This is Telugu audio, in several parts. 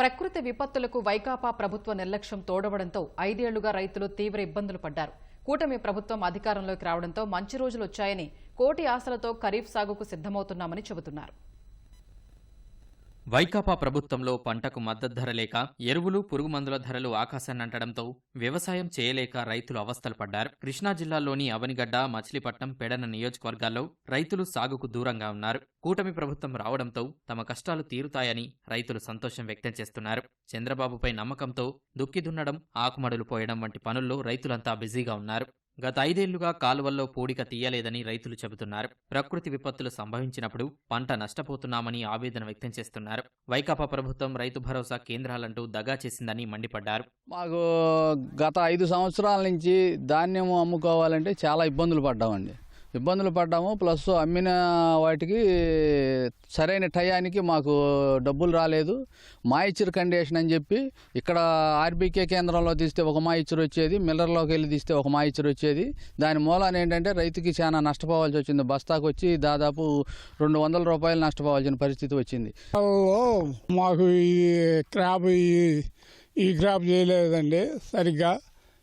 ప్రకృతి విపత్తులకు వైకాపా ప్రభుత్వ నిర్లక్ష్యం తోడవడంతో ఐదేళ్ళుగా రైతులు తీవ్ర ఇబ్బందులు పడ్డారు. కూటమి ప్రభుత్వం అధికారంలోకి రావడంతో మంచి రోజులు వచ్చాయని కోటి ఆశలతో ఖరీఫ్ సాగుకు సిద్ధమవుతున్నామని చెబుతున్నారు. వైకాపా ప్రభుత్వంలో పంటకు మద్దతు ధర లేక ఎరువులు పురుగుమందుల ధరలు ఆకాశాన్నంటడంతో వ్యవసాయం చేయలేక రైతులు అవస్థలు పడ్డారు. కృష్ణా జిల్లాలోని అవనిగడ్డ మచిలీపట్నం పెడన నియోజకవర్గాల్లో రైతులు సాగుకు దూరంగా ఉన్నారు. కూటమి ప్రభుత్వం రావడంతో తమ కష్టాలు తీరుతాయని రైతులు సంతోషం వ్యక్తం చేస్తున్నారు. చంద్రబాబుపై నమ్మకంతో దుక్కి దున్నడం ఆకుమడులు పోయడం వంటి పనుల్లో రైతులంతా బిజీగా ఉన్నారు. గత ఐదేళ్ళుగా కాలువల్లో పూడిక తీయలేదని రైతులు చెబుతున్నారు. ప్రకృతి విపత్తులు సంభవించినప్పుడు పంట నష్టపోతున్నామని ఆవేదన వ్యక్తం చేస్తున్నారు. వైకాపా ప్రభుత్వం రైతు భరోసా కేంద్రాలంటూ దగా చేసిందని మండిపడ్డారు. మాకు గత ఐదు సంవత్సరాల నుంచి ధాన్యం అమ్ముకోవాలంటే చాలా ఇబ్బందులు పడ్డామండి. ఇబ్బందులు పడ్డాము. ప్లస్ అమ్మిన వాటికి సరైన టయానికి మాకు డబ్బులు రాలేదు. మాయిచర్ కండిషన్ అని చెప్పి ఇక్కడ ఆర్బీకే కేంద్రంలో తీస్తే ఒక మాయిచర్ వచ్చేది. మిల్లర్లోకి వెళ్ళి తీస్తే ఒక మాయిచర్ వచ్చేది. దాని మూలాన ఏంటంటే రైతుకి చాలా నష్టపోవాల్సి వచ్చింది. బస్తాకు వచ్చి దాదాపు రెండు వందల రూపాయలు నష్టపోవాల్సిన పరిస్థితి వచ్చింది. మాకు ఈ క్రాప్ ఈ ఈ క్రాప్ చేయలేదండి సరిగ్గా.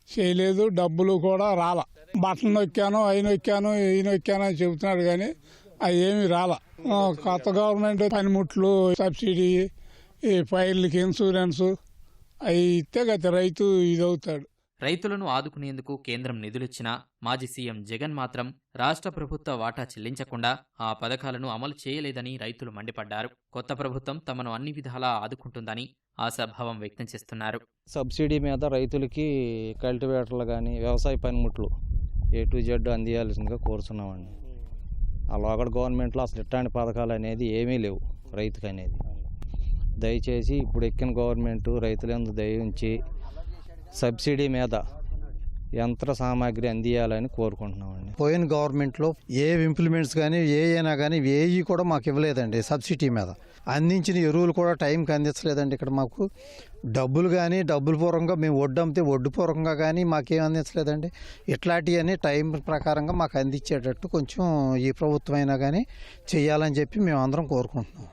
చేయలేదు డబ్బులు కూడా రాల. బట్టలు నొక్కాను అవి నొక్కాను ఈ నొక్కాను అని చెబుతున్నాడు కానీ అవి ఏమి రాల. కొత్త గవర్నమెంట్ పనిముట్లు సబ్సిడీ ఈ పైర్లకి ఇన్సూరెన్స్ అవి ఇస్తే గత రైతు ఇది అవుతాడు రైతులను ఆదుకునేందుకు కేంద్రం నిధులిచ్చినా మాజీ సీఎం జగన్ మాత్రం రాష్ట్ర ప్రభుత్వ వాటా చెల్లించకుండా ఆ పథకాలను అమలు చేయలేదని రైతులు మండిపడ్డారు. కొత్త ప్రభుత్వం తమను అన్ని విధాలా ఆదుకుంటుందని ఆశాభావం వ్యక్తం చేస్తున్నారు. సబ్సిడీ మీద రైతులకి కల్టివేటర్లు కానీ వ్యవసాయ పనిముట్లు ఏ టు జెడ్ అందియాల్సిందిగా కోరుతున్నామండి ఆ లోకల్ గవర్నమెంట్లో అసలు ఇట్లాంటి పథకాలు అనేది ఏమీ లేవు రైతుకు అనేది దయచేసి ఇప్పుడు ఎక్కిన గవర్నమెంట్ రైతులందు దయ ఉంచి సబ్సిడీ మీద యంత్ర సామాగ్రి అందియాలని కోరుకుంటున్నామండి. పోయిన గవర్నమెంట్లో ఏ ఇంప్లిమెంట్స్ కానీ ఏ అయినా కానీ ఏవి కూడా మాకు ఇవ్వలేదండి సబ్సిడీ మీద. అందించిన ఎరువులు కూడా టైంకి అందించలేదండి ఇక్కడ మాకు. డబ్బులు కానీ డబ్బుల పూర్వంగా మేము వడ్డు అమ్మితే వడ్డు పూర్వకంగా కానీ మాకేం అందించలేదండి. ఇట్లాంటివన్నీ టైం ప్రకారంగా మాకు అందించేటట్టు కొంచెం ఈ ప్రభుత్వం అయినా కానీ చేయాలని చెప్పి మేము అందరం కోరుకుంటున్నాం.